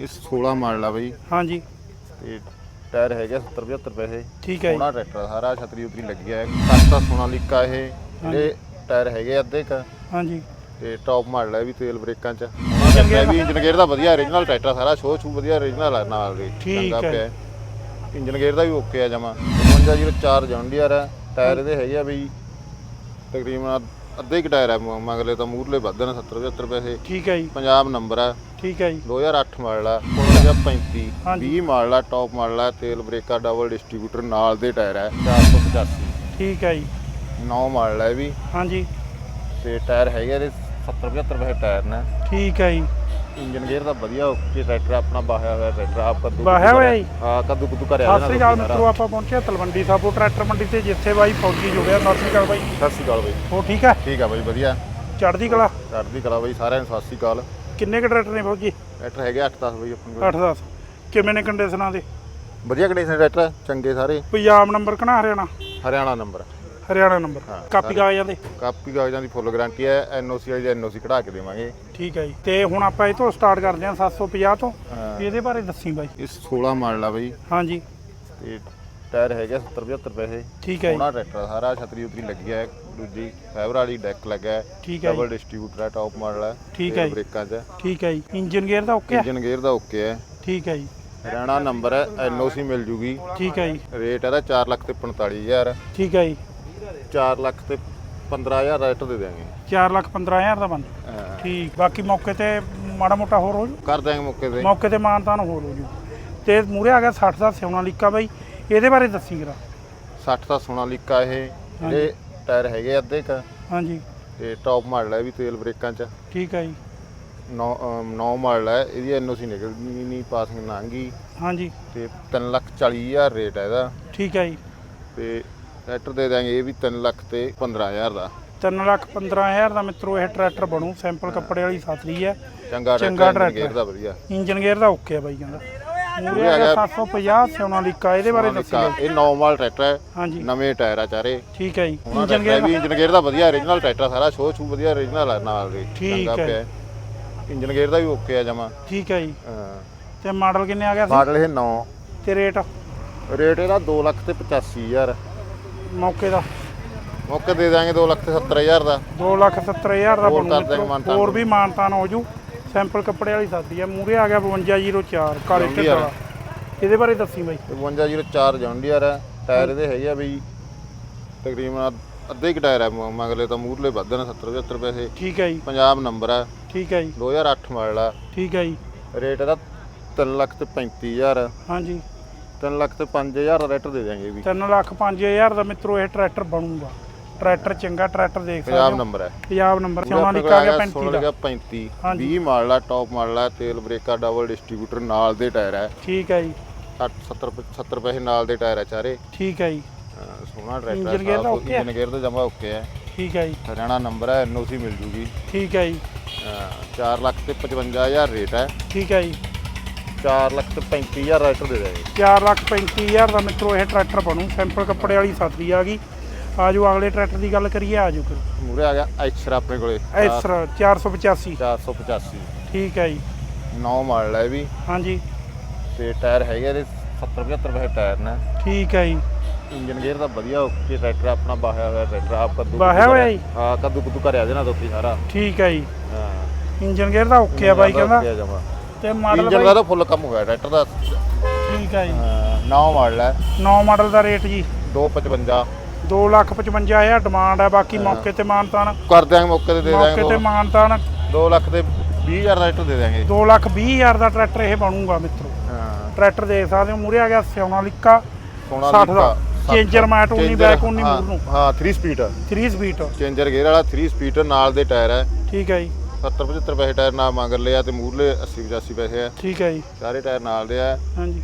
ਇਹ 16 ਮਾਡਲ ਆ ਬਈ। ਹਾਂਜੀ। ਤੇ ਟਾਇਰ ਹੈਗੇ 70 75 ਪੈਸੇ। ਠੀਕ ਹੈ ਜੀ। ਸੋਹਣਾ ਟਰੈਕਟਰ ਆ, ਸਾਰਾ ਛਤਰੀ ਉਤਰੀ ਲੱਗੀ ਆ। ਸਸਤਾ ਸੋਨਾਲੀਕਾ ਇਹ। ਜਿਹੜੇ ਟਾਇਰ ਹੈਗੇ ਅੱਧੇ ਕ। ਹਾਂਜੀ। ਤੇ ਟੌਪ ਮਾਡਲ ਇਹ ਵੀ ਤੇਲ ਬ੍ਰੇਕਾਂ ਚ। ਇੰਜਨ ਗੇਅਰ ਵੀ ਇੰਜਨ ਗੇਅਰ ਦਾ ਵਧੀਆ origignal ਟਰੈਕਟਰ ਆ, ਸਾਰਾ ਸ਼ੋਅ ਸ਼ੂ ਵਧੀਆ origignal ਆ ਨਾਲ ਦੇ। ਠੀਕ ਹੈ। ਇੰਜਨ ਗੇਅਰ ਦਾ ਵੀ ਓਕੇ ਆ ਜਮਾ। 5504 ਜੌਂਡੀਅਰ ਹੈ ਟਾਇਰ ਇਹਦੇ ਹੈਗੇ ਆ ਬਈ ਤਕਰੀਬਨ ਅੱਧੇ ਕੁ ਟਾਇਰ ਆ ਮ- ਮਗਲੇ ਤਾਂ ਮੂਰਲੇ ਵੱਧ ਨੇ 70 75 ਪੈਸੇ। ਠੀਕ ਹੈ ਜੀ। ਪੰਜਾਬ ਨੰਬਰ ਆ। ਠੀਕ ਹੈ ਜੀ। 2008 ਮਾਡਲ ਆ 1935 ਹਾਂਜੀ। 20 ਮਾਡਲ ਆ ਟੌਪ ਮਾਡਲ ਆ ਤੇਲ ਬ੍ਰੇਕਾ ਡਬਲ ਡਿਸਟ੍ਰੀਬਿਊਟਰ ਨਾਲ ਦੇ ਟਾਇਰ ਆ 485 ਠੀਕ ਹੈ ਜੀ। 9 ਮਾਡਲ ਆ ਇਹ ਵੀ। ਹਾਂਜੀ। ਤੇ ਟਾਇਰ ਹੈਗੇ ਇਹਦੇ 70 75 ਪੈਸੇ ਟਾਇਰ ਨੇ। ਠੀਕ ਹੈ ਜੀ। ਇੰਜਨ ਗੇਅਰ ਦਾ ਵਧੀਆ ਓਕੇ ਟਰੈਕਟਰ ਆਪਣਾ ਬਾਹਿਆ ਹੋਇਆ ਟਰੈਕਟਰ ਆਪ ਕੱਦੂ ਵਾਹਿਆ ਹੋਇਆ ਜੀ? ਹਾਂ ਕੱਦੂ ਕੁੱਦੂ ਕਰਿਆ ਸਤਿ ਸ੍ਰੀ ਅਕਾਲ ਮਿੱਤਰੋ ਆਪਾਂ ਪਹੁੰਚੇ ਤਲਵੰਡੀ ਸਾਬੋ ਟਰੈਕਟਰ ਮੰਡੀ ਤੇ ਜਿੱਥੇ ਬਾਈ ਫੌਜੀ ਜੁੜਿਆ ਸਤਿ ਸ੍ਰੀ ਅਕਾਲ ਬਾਈ। ਸਤਿ ਸ਼੍ਰੀ ਅਕਾਲ ਬਾਈ। ਹੋ ਠੀਕ ਹੈ ਠੀਕ ਆ ਬਾਈ ਵਧੀਆ। ਚੜ੍ਹਦੀ ਕਲਾ? ਚੜ੍ਹਦੀ ਕਲਾ ਬਾਈ ਸਾਰਿਆਂ ਨੂੰ ਸਤਿ ਸ਼੍ਰੀ ਅਕਾਲ। ਕਿੰਨੇ ਕੁ ਟਰੈਕਟਰ ਨੇ ਫੌਜੀ? ਟਰੈਕਟਰ ਹੈਗੇ 8-10 ਬਾਈ ਆਪਣੇ ਕੋਲ। 8 10 ਕਿਵੇਂ ਨੇ ਕੰਡੀਸ਼ਨਾਂ ਦੇ? ਵਧੀਆ ਕੰਡੀਸ਼ਨ ਟਰੈਕਟਰ ਚੰਗੇ ਸਾਰੇ। Punjab number ਕਨਾ Haryana? Haryana number. Haryana number. Copy ਕਾਗਜ਼ਾਂ ਦੇ? ਕਾਪੀ ਕਾਗਜ਼ਾਂ ਦੀ ਫੁੱਲ ਗਾਰੰਟੀ ਹੈ ਐਨਓਸੀ ਵਾਲੀ ਐਨਓਸੀ ਕਢਾ ਕੇ ਦੇਵਾਂਗੇ। ਠੀਕ ਹੈ ਜੀ। ਤੇ ਹੁਣ ਆਪਾਂ ਇਹ ਤੋਂ ਸਟਾਰਟ ਕਰਦੇ ਹਾਂ 750 ਤੋਂ। ਇਹਦੇ ਬਾਰੇ ਦੱਸੀ ਬਾਈ। ਇਹ 16 ਮਾਡਲ ਆ ਬਾਈ। ਹਾਂਜੀ। ਤੇ ਟਾਇਰ ਹੈਗੇ 70 75 ਪੈਸੇ। ਠੀਕ ਹੈ ਸੋਹਣਾ ਟਰੈਕਟਰ ਸਾਰਾ ਛਤਰੀ ਉਤਰੀ ਲੱਗੀ ਹੈ। ਦੂਜੀ ਫਾਈਬਰ ਵਾਲੀ ਡੈਕ ਲੱਗਾ ਹੈ। ਡਬਲ ਡਿਸਟ੍ਰੀਬਿਊਟਰ ਹੈ ਟੌਪ ਮਾਡਲ ਹੈ। ਠੀਕ ਹੈ। ਬ੍ਰੇਕਾਂ 'ਚ ਠੀਕ ਹੈ ਜੀ। ਇੰਜਨ ਗੇਅਰ ਦਾ ਓਕੇ ਹੈ? ਇੰਜਨ ਗੇਅਰ ਦਾ ਓਕੇ ਹੈ। ਠੀਕ ਹੈ ਜੀ। ਹਰਿਆਣਾ ਨੰਬਰ ਹੈ ਐਨਓਸੀ ਮਿਲ ਜੂਗੀ। ਠੀਕ ਹੈ ਜੀ। ਰੇਟ ਇਹਦਾ 4 ਲੱਖ ਤੇ 45000 ਠੀਕ ਹੈ ਜੀ। 4 ਲੱਖ ਤੇ 15000 ਰੇਟ ਦੇ ਦੇਵਾਂਗੇ 4 ਲੱਖ 15000 ਦਾ ਹਾਂ। ਠੀਕ ਬਾਕੀ ਮੌਕੇ ਤੇ ਮਾੜਾ ਮੋਟਾ ਹੋਰ ਹੋ ਜੂ। ਕਰ ਦਿਆਂਗੇ ਮੌਕੇ ਤੇ। ਮੌਕੇ ਤੇ ਮਾਨਤਾਨ ਹੋਰ ਹੋ ਜੂ। ਤੇ ਮੂਰੇ ਆ ਗਿਆ 60 ਦਾ ਸਿਉਣਾ ਲੀਕਾ ਬਾਈ। ਇਹਦੇ ਬਾਰੇ ਦੱਸੀ ਜਰਾ। 60 ਦਾ ਸੋਨਾਲੀਕਾ ਇਹ। ਜਿਹੜੇ ਟਾਇਰ ਹੈਗੇ ਅੱਧੇ ਕ। ਹਾਂਜੀ। ਤੇ ਟੌਪ ਮਾਡਲ ਹੈ ਵੀ ਤੇਲ ਬ੍ਰੇਕਾਂ 'ਚ। ਠੀਕ ਹੈ ਜੀ। 9 9 ਮਾਡਲ ਹੈ। ਇਹਦੀ ਐਨਓਸੀ ਨਿਕਲਦੀ ਨਹੀਂ ਪਾਸਿੰਗ ਲੰਘੀ ਹਾਂਜੀ। ਤੇ 3 ਲੱਖ 40000 ਰੇਟ ਹੈ ਇਹਦਾ। ਠੀਕ ਹੈ ਜੀ। ਤੇ ਟਰੈਕਟਰ ਦੇ ਦਾਂਗੇ ਇਹ ਵੀ 3 ਲੱਖ ਤੇ 15000 ਦਾ। 3 ਲੱਖ 15000 ਦਾ ਮਿੱਤਰੋ ਇਹ ਟਰੈਕਟਰ ਬਣੂ। ਸੈਂਪਲ ਕੱਪੜੇ ਵਾਲੀ ਸਾਥਰੀ ਹੈ। ਚੰਗਾ ਚੰਗਾ ਟਰੈਕਟਰ। ਦਾ ਵਧੀਆ। ਇੰਜਨ ਗੇਅਰ ਦਾ ਓਕੇ ਆ ਬਾਈ ਕਹਿੰਦਾ। ਮੂਰੇ ਗਿਆ 750 ਸਿਉਣਾ ਲੀਕਾ ਇਹਦੇ ਬਾਰੇ ਦੱਸੀ ਸੋਨਾਲੀਕਾ, ਬਾਈ ਇਹ 9 ਮਾਡਲ ਟਰੈਕਟਰ ਹੈ ਹਾਂਜੀ। ਨਵੇਂ ਟਾਇਰ ਆ ਚਾਰੇ। ਠੀਕ ਹੈ ਜੀ। ਇੰਜਨ ਗੇਅਰ ਵੀ ਇੰਜਨ ਗੇਅਰ ਦਾ ਵਧੀਆ origignal ਟਰੈਕਟਰ ਸਾਰਾ। ਸ਼ੋਅ ਸ਼ੂ ਵਧੀਆ origignal ਆ ਨਾਲ ਦੇ। ਠੀਕ ਹੈ। ਇੰਜਨ ਗੇਅਰ ਦਾ ਵੀ ਓਕੇ ਆ ਜਮਾ। ਠੀਕ ਹੈ ਜੀ। ਤੇ ਮਾਡਲ ਕਿੰਨੇ ਆ ਗਿਆ ਸੀ? ਮਾਡਲ ਇਹ 9 ਤੇ ਰੇਟ ਰੇਟ ਇਹਦਾ 2 ਲੱਖ ਤੇ 85000 ਮੌਕੇ ਦਾ। ਮੌਕੇ ਦੇ ਦਾਂਗੇ 2 ਲੱਖ ਤੇ 70000 ਦਾ। 2 ਲੱਖ 70000 ਦਾ ਹੋਰ ਬਣੂ ਕਰ ਦਿਆਂਗੇ ਮਿੱਤਰੋ। ਮਾਨਤਾਨ। ਹੋਰ ਵੀ ਮਾਨਤਾਨ ਹੋ ਜੂ। ਸੈਂਪਲ ਕੱਪੜੇ ਵਾਲੀ ਸਾਦੀ ਆ। ਮੂਰੇ ਆ ਗਿਆ 5204 ਕਾਲੇ। ਵਾਲਾ। ਇਹਦੇ ਬਾਰੇ ਦੱਸੀ ਬਾਈ। 5204 ਜੌਂਡੀਅਰ ਹੈ ਟਾਇਰ ਇਹਦੇ ਹੈਗੇ ਆ ਬਈ ਤਕਰੀਬਨ ਅੱਧੇ ਕੁ ਟਾਇਰ ਆ। ਮ- ਮਗਲੇ ਤਾਂ ਮੂਰਲੇ ਵੱਧ ਨੇ 70 75 ਪੈਸੇ। ਠੀਕ ਹੈ ਜੀ। ਪੰਜਾਬ ਨੰਬਰ ਆ। ਠੀਕ ਹੈ ਜੀ। 2008 ਮਾਡਲ ਆ। ਠੀਕ ਹੈ ਜੀ। ਰੇਟ ਇਹਦਾ 3 ਲੱਖ ਤੇ 35000 ਹਾਂਜੀ। 3 ਲੱਖ ਤੇ 5000 ਦਾ ਰੇਟ ਦੇ ਦਿਆਂਗੇ ਵੀ। 3 ਲੱਖ 5000 ਦਾ ਮਿੱਤਰੋ ਇਹ ਟਰੈਕਟਰ ਬਣੂਗਾ। ਟਰੈਕਟਰ ਚੰਗਾ ਟਰੈਕਟਰ ਦੇਖ ਸਕਦੇ ਪੰਜਾਬ ਹੋ। ਨੰਬਰ ਹੈ। ਪੰਜਾਬ ਨੰਬਰ ਸੋਨਾ ਕੋਲ ਗਿਆ ਹੈਗਾ 35 ਸੋਨਾ ਦਾ। ਲਿਖਿਆ 35 ਹਾਂਜੀ। 20 ਮਾਡਲ ਆ ਟੌਪ ਮਾਡਲ ਆ ਤੇਲ ਬ੍ਰੇਕਾ ਡਬਲ ਡਿਸਟ੍ਰੀਬਿਊਟਰ ਨਾਲ ਦੇ ਟਾਇਰ ਹੈ ਠੀਕ ਹੈ ਜੀ। 60 70 70 ਪੈਸੇ ਨਾਲ ਦੇ ਟਾਇਰ ਆ ਚਾਰੇ। ਠੀਕ ਹੈ ਜੀ। ਹਾਂ, ਸੋਹਣਾ ਟਰੈਕਟਰ ਇੰਜਨ ਗੇਅਰ ਦਾ ਹੈ? ਇੰਜਨ ਗੇਅਰ ਦਾ ਜਮਾ ਓਕੇ ਹੈ ਠੀਕ ਹੈ ਜੀ। ਹਰਿਆਣਾ ਨੰਬਰ ਹੈ ਐਨਓਸੀ ਮਿਲ ਜੂਗੀ। ਠੀਕ ਹੈ ਜੀ। 4 ਲੱਖ ਤੇ 55000 ਰੇਟ ਹੈ। ਠੀਕ ਹੈ ਜੀ। 4 ਲੱਖ ਤੇ 35000 ਰੇਟ ਦੇ ਦੇਗੇ 4 ਲੱਖ 35000 ਦਾ ਮਿੱਤਰੋ ਇਹ ਟਰੈਕਟਰ ਬਣੂ। ਸੈਂਪਲ ਕੱਪੜੇ ਵਾਲੀ ਸਾਥਰੀ ਆ ਗਈ। ਆਜੋ ਅਗਲੇ ਟਰੈਕਟਰ ਦੀ ਗੱਲ ਕਰੀਏ ਆਜੋ ਫਿਰ। ਮੂਰੇ ਆ ਗਿਆ ਐਕਸਰ ਆਪਣੇ ਕੋਲੇ। ਐਸਰ 485 485 ਠੀਕ ਹੈ ਜੀ। 9 ਮਾਡਲ ਹੈ ਇਹ ਵੀ। ਹਾਂਜੀ। ਤੇ ਟਾਇਰ ਹੈਗੇ ਇਹਦੇ 70 75 ਪੈਸੇ ਟਾਇਰ ਨੇ। ਠੀਕ ਹੈ ਜੀ। ਇੰਜਨ ਗੇਅਰ ਦਾ ਵਧੀਆ ਓਕੇ ਟਰੈਕਟਰ ਆਪਣਾ ਬਾਹਿਆ ਹੋਇਆ ਟਰੈਕਟਰ ਆਪ ਕੱਦੂ ਬਾਹਿਆ ਹੋਇਆ ਜੀ? ਹਾਂ ਕੱਦੂ ਕੁੱਦੂ ਕਰਿਆ ਦੇ ਨਾ ਦੋਤੀ ਸਾਰਾ। ਠੀਕ ਹੈ ਜੀ। ਹਾਂ। ਇੰਜਨ ਗੇਅਰ ਦਾ ਓਕੇ ਆ ਬਾਈ ਕਹਿੰਦਾ। ਤੇ ਮਾਡਲ ਇੰਜਨ ਦਾ ਤਾਂ ਫੁੱਲ ਕੰਮ ਹੋਇਆ ਟਰੈਕਟਰ ਦਾ। ਠੀਕ ਹੈ ਜੀ। 9 ਮਾਡਲ ਹੈ। 9 ਮਾਡਲ ਦਾ ਰੇਟ ਜੀ। 255 2 ਲੱਖ 55000 ਡਿਮਾਂਡ ਹੈ ਬਾਕੀ ਮੌਕੇ ਤੇ ਮਾਨਤਾਨ ਕਰ ਦਿਆਂਗੇ ਮੌਕੇ ਤੇ ਦੇ ਮੌਕੇ ਤੇ ਦਿਆਂਗੇ ਮਾਨਤਾਨ 2 ਲੱਖ ਤੇ 20000 ਦਾ ਰੇਟ ਦੇ ਦਿਆਂਗੇ। 2 ਲੱਖ 20000 ਦਾ ਟਰੈਕਟਰ ਇਹ ਬਣੂਗਾ ਮਿੱਤਰੋ। ਹਾਂ। ਟਰੈਕਟਰ ਦੇਖ ਸਕਦੇ ਹੋ ਮੂਰੇ ਆ ਗਿਆ ਸਿਉਣਾ ਲਿਕਾ। ਸੋਨਾ 60 ਦਾ। ਚੇਂਜਰ ਮੈਟ ਉਨੀ ਬੈਕ ਉਨੀ ਮੂਰ ਨੂੰ ਹਾਂ 3 ਸਪੀਡ 3 ਸਪੀਡ ਚੇਂਜਰ ਗੇਅਰ ਵਾਲਾ 3 ਸਪੀਡ ਨਾਲ ਦੇ ਟਾਇਰ ਹੈ। ਠੀਕ ਹੈ ਜੀ। 70 75 ਪੈਸੇ ਟਾਇਰ ਨਾਲ ਮਗਰ ਲਿਆ ਤੇ ਮੂਰਲੇ 80 85 ਪੈਸੇ ਆ। ਠੀਕ ਹੈ ਜੀ। ਸਾਰੇ ਟਾਇਰ ਨਾਲ ਦੇ ਆ। ਹਾਂਜੀ।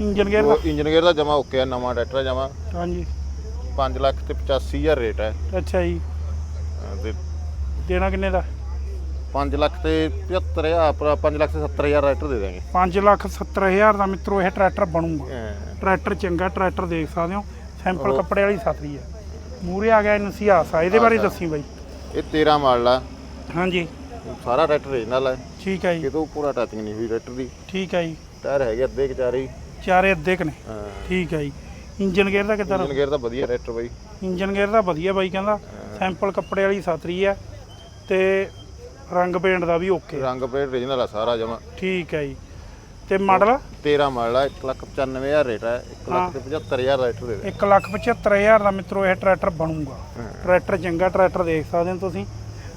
ਇੰਜਨ ਗੇਅਰ ਦਾ? ਉਹ ਇੰਜਨ ਗੇਅਰ ਦਾ ਜਮਾ ਓਕੇ ਆ ਨਵਾਂ ਟਰੈਕਟਰ ਜਮਾ ਹਾਂਜੀ। 5 ਲੱਖ ਤੇ 85000 ਰੇਟ ਹੈ ਅੱਛਾ ਜੀ। ਤੇ ਦੇਣਾ ਕਿੰਨੇ ਦਾ? 5 ਲੱਖ ਤੇ 75000 ਪਰ 5 ਲੱਖ ਤੇ 70000 ਰੇਟਰ ਦੇ ਦਾਂਗੇ 5 ਲੱਖ 70000 ਦਾ ਮਿੱਤਰੋ ਇਹ ਟਰੈਕਟਰ ਬਣੂਗਾ। ਟਰੈਕਟਰ ਚੰਗਾ ਟਰੈਕਟਰ ਦੇਖ ਸਕਦੇ ਹੋ। ਸੈਂਪਲ ਕੱਪੜੇ ਵਾਲੀ ਸਾਥਰੀ ਹੈ। ਮੂਰੇ ਆ ਗਿਆ ਇਨਸੀਆਸ ਆ। ਇਹਦੇ ਬਾਰੇ ਦੱਸੀ ਬਾਈ। ਇਹ 13 ਮਾਡਲ ਆ। ਹਾਂਜੀ। ਸਾਰਾ ਟਰੈਕਟਰ ਰੀਜਨਲ ਹੈ। ਠੀਕ ਹੈ ਜੀ। ਕਿਤੋਂ ਪੂਰਾ ਟੱਚਿੰਗ ਨਹੀਂ ਹੋਈ ਟਰੈਕਟਰ ਦੀ। ਠੀਕ ਹੈ ਜੀ। ਟਾਇਰ ਹੈਗੇ ਅੱਧੇ ਕੁ ਚਾਰੇ ਹੀ। ਚਾਰੇ ਅੱਧੇ ਕ ਨੇ। ਹਾਂ। ਠੀਕ ਹੈ ਜੀ। ਇੰਜਨ ਗੇਅਰ ਦਾ ਕਿੱਦਾਂ? ਇੰਜਨ ਗੇਅਰ ਤਾਂ ਵਧੀਆ ਟਰੈਕਟਰ ਬਾਈ। ਇੰਜਨ ਗੇਅਰ ਦਾ ਵਧੀਆ ਬਾਈ ਕਹਿੰਦਾ। ਸੈਂਪਲ ਕੱਪੜੇ ਵਾਲੀ ਸਾਤਰੀ ਹੈ ਤੇ ਰੰਗ ਪੇਂਟ ਦਾ ਵੀ ਓਕੇ। ਰੰਗ ਪਲੇਟ ਰੀਜਨਲ ਆ ਸਾਰਾ ਜਮਾ। ਠੀਕ ਹੈ ਜੀ। ਤੇ ਮਾਡਲ? 13 ਮਾਡਲ ਆ 195000 ਰੇਟ ਹੈ। 175000 ਦਾ ਟਰੈਕਟਰ ਦੇ ਦੇ 175000 ਦਾ ਮਿੱਤਰੋ ਇਹ ਟਰੈਕਟਰ ਬਣੂਗਾ। ਟਰੈਕਟਰ ਚੰਗਾ ਟਰੈਕਟਰ ਦੇਖ ਸਕਦੇ ਹੋ ਤੁਸੀਂ।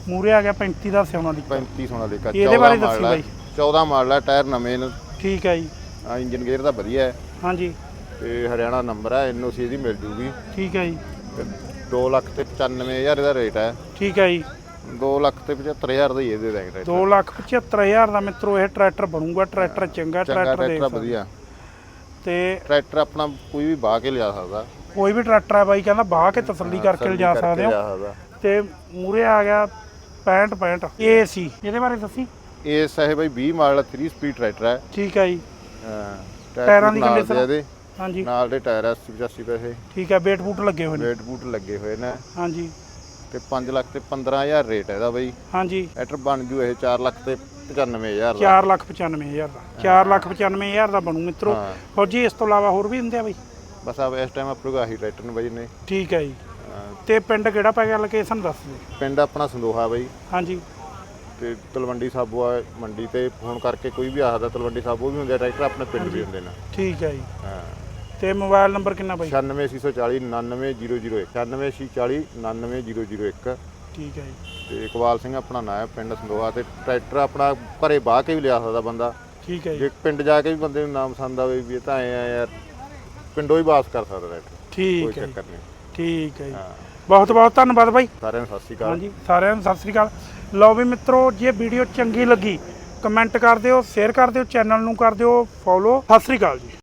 ਮੂਰੇ ਆ ਗਿਆ 35 ਦਾ ਸਿਉਣਾ ਦੀ। 35 ਸੋਨਾ ਦੇ ਕਾ ਇਹਦੇ ਬਾਰੇ ਦੱਸੀ ਬਾਈ। 14 ਮਾਡਲ ਆ ਟਾਇਰ ਨਵੇਂ ਨੇ। ਠੀਕ ਹੈ ਜੀ। ਆ ਇੰਜਨ ਗੇਅਰ ਦਾ ਵਧੀਆ ਹੈ। ਹਾਂਜੀ। ਤੇ ਹਰਿਆਣਾ ਨੰਬਰ ਹੈ ਐਨਓਸੀ ਦੀ ਮਿਲ ਜੂਗੀ। ਠੀਕ ਹੈ ਜੀ। ਤੇ 2 ਲੱਖ ਤੇ 95000 ਦਾ ਰੇਟ ਹੈ ਠੀਕ ਹੈ ਜੀ। 2 ਲੱਖ ਤੇ 75000 ਦਾ ਹੀ ਇਹ ਦੇ ਦਾਂਗੇ ਟਰੈਕਟਰ 275000 ਦਾ ਮਿੱਤਰੋ ਇਹ ਟਰੈਕਟਰ ਬਣੂਗਾ ਟਰੈਕਟਰ ਚੰਗਾ ਟਰੈਕਟਰ ਦੇਖ ਟਰੈਕਟਰ ਵਧੀਆ। ਤੇ ਟਰੈਕਟਰ ਆਪਣਾ ਕੋਈ ਵੀ ਬਾਹ ਕੇ ਲਿਜਾ ਸਕਦਾ। ਕੋਈ ਵੀ ਟਰੈਕਟਰ ਹੈ ਬਾਈ ਕਹਿੰਦਾ ਬਾਹ ਕੇ ਤਸੱਲੀ ਕਰਕੇ ਲਿਜਾ ਸਕਦੇ ਹੋ। ਤੇ ਮੂਰੇ ਆ ਗਿਆ 65 65 ਇਹ ਸੀ। ਇਹਦੇ ਬਾਰੇ ਦੱਸੀ? ਇਹ ਹੈ ਬਾਈ 20 ਮਾਡਲ 3 ਸਪੀਡ ਟਰੈਕਟਰ ਹੈ ਠੀਕ ਹੈ ਜੀ। ਹਾਂ, ਟਾਇਰਾਂ ਦੀ ਨਾਲ condition? ਦੇ ਇਹਦੇ। ਹਾਂਜੀ। ਨਾਲ ਦੇ ਟਾਇਰ 80 85 ਪੈਸੇ। ਠੀਕ ਹੈ ਵੇਟ ਬੂਟ ਲੱਗੇ ਹੋਏ ਨੇ। ਵੇਟ ਬੂਟ ਲੱਗੇ ਹੋਏ ਨੇ। ਹਾਂਜੀ। ਤੇ 5 ਲੱਖ ਤੇ 15000 ਰੇਟ ਹੈ ਇਹਦਾ ਬਾਈ। ਹਾਂਜੀ। ਟਰੈਕਟਰ ਬਣ ਜੂ ਇਹ 4 ਲੱਖ ਤੇ 95000 ਦਾ। 4 ਲੱਖ 95000 ਦਾ। 4 ਲੱਖ 95000 ਦਾ ਬਣੂ ਮਿੱਤਰੋ। ਹਾਂ। ਫੌਜੀ ਇਸ ਤੋਂ ਇਲਾਵਾ ਹੋਰ ਵੀ ਹੁੰਦੇ ਆ ਬਾਈ? ਬਸ ਆ ਇਸ ਟਾਈਮ ਆਪਣੇ ਕੋਲ ਆਹੀ ਟਰੈਕਟਰ ਨੇ ਬਾਈ ਨੇ ਠੀਕ ਹੈ ਜੀ। ਤੇ ਪਿੰਡ ਕਿਹੜਾ ਪੈ ਗਿਆ ਲੋਕੇਸ਼ਨ ਦੱਸ ਦਿਓ। ਪਿੰਡ ਆਪਣਾ ਸੰਦੋਹਾ ਬਾਈ। ਹਾਂਜੀ। ਤੇ ਤਲਵੰਡੀ ਸਾਬੋ ਆ ਮੰਡੀ ਤੇ ਫੋਨ ਕਰਕੇ ਕੋਈ ਵੀ ਆਖਦਾ ਤਲਵੰਡੀ ਸਾਬੋ ਵੀ ਹੁੰਦੇ ਆ ਟਰੈਕਟਰ ਆਪਣੇ ਪਿੰਡ ਵੀ ਹੁੰਦੇ ਨੇ। ਠੀਕ ਹੈ ਜੀ। ਹਾਂ। ਤੇ ਮੋਬਾਈਲ ਨੰਬਰ ਕਿੰਨਾ ਬਾਈ? 96640 99001 96640 99001 ਠੀਕ ਹੈ ਜੀ। ਤੇ ਇਕਬਾਲ ਸਿੰਘ ਆਪਣਾ ਨਾਂ ਹੈ ਪਿੰਡ ਸੰਦੋਹਾ ਤੇ ਟਰੈਕਟਰ ਆਪਣਾ ਘਰੇ ਬਾਹ ਕੇ ਵੀ ਲਿਆ ਸਕਦਾ ਬੰਦਾ। ਠੀਕ ਹੈ ਜੀ। ਜੇ ਪਿੰਡ ਜਾ ਕੇ ਵੀ ਬੰਦੇ ਨੂੰ ਨਾਮ ਪਸੰਦ ਆਵੇ ਵੀ ਇਹ ਤਾਂ ਐ ਆ ਯਾਰ ਪਿੰਡੋਂ ਹੀ ਬਾਸ ਕਰ ਸਕਦਾ ਟਰੈਕਟਰ। ਕੋਈ ਠੀਕ ਹੈ ਜੀ, ਚੱਕਰ ਨਹੀਂ। ਠੀਕ ਹੈ ਜੀ। ਬਹੁਤ ਬਹੁਤ ਧੰਨਵਾਦ ਬਾਈ। ਸਾਰਿਆਂ ਨੂੰ ਸਤਿ ਸ਼੍ਰੀ ਅਕਾਲ। ਹਾਂਜੀ ਸਾਰਿਆਂ ਨੂੰ ਸਤਿ ਸ੍ਰੀ ਅਕਾਲ। ਲਓ ਵੀ ਮਿੱਤਰੋ ਜੇ ਵੀਡੀਓ ਚੰਗੀ ਲੱਗੀ ਕਮੈਂਟ ਕਰ ਦਿਓ ਸ਼ੇਅਰ ਕਰ ਦਿਓ ਚੈਨਲ ਨੂੰ ਕਰ ਦਿਓ ਫੋਲੋ। ਸਤਿ ਸ੍ਰੀ ਅਕਾਲ ਜੀ।